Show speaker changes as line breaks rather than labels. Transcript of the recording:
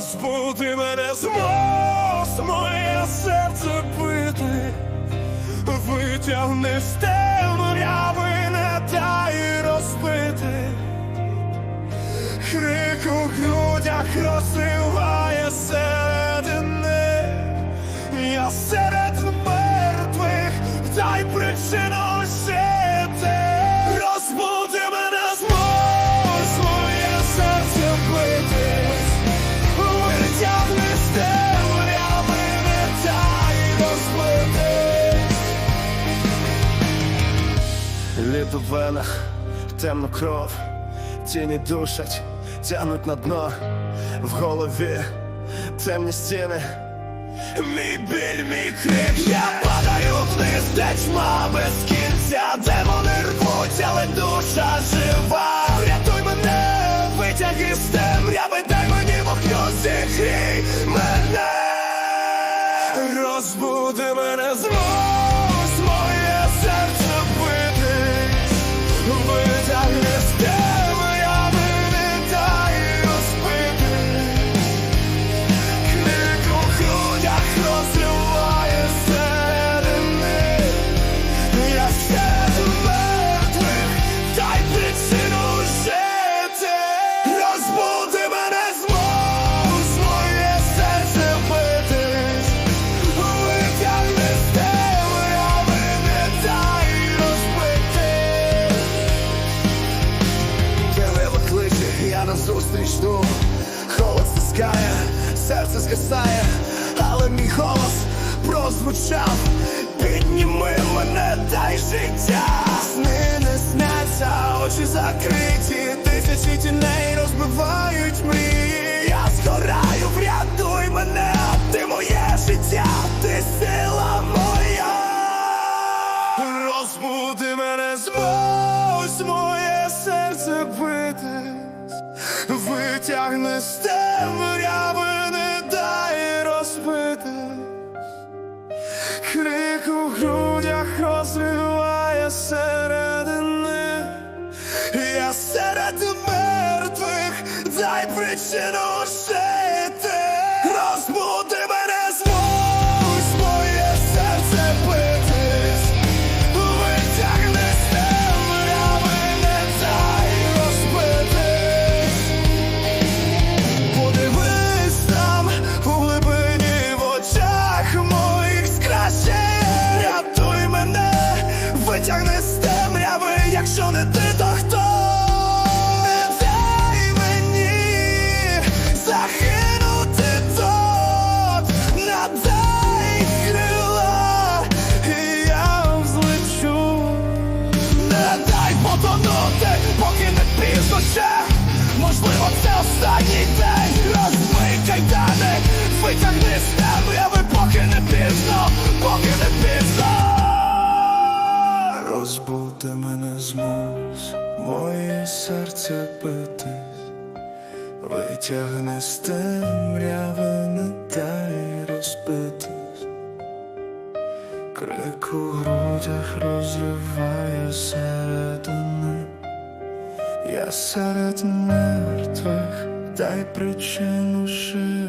Розбуди мене змус, моє серце бити, витягни з темряви, не дай розбити. Крик у грудях розриває У венах, темну кров, тіні душать, тянуть на дно в голові, темні стіни. Мій біль, мій крик, я падаю вниз, де тьма без кінця, демони рвуть, але душа жива. Врятуй мене, витяг із темряви, дай мені вогню, зігрій мене. Розбуди мене змус, я назустріч йду. Холод стискає, серце згасає, але мій голос прозвучав. Підніми мене, дай життя. Сни не сняться, очі закриті. Тисячі тіней розбивають мрії. Я згораю, врятуй мене, ти моє життя, ти сила моя. Розбуди мене змус, моє серце битись, витягни з темряви, не дай розбитись. Крик у грудях розриває середини, я серед мертвих, дай причину жити. Останній день Розмий кайдани, витягни з темряви, поки не пізно, поки не пізно. Розбуди мене змус, моє серце битись Витягни з темряви, не дай розбитись Крик у грудях розриває середини. Я серед мертвих, дай причину жити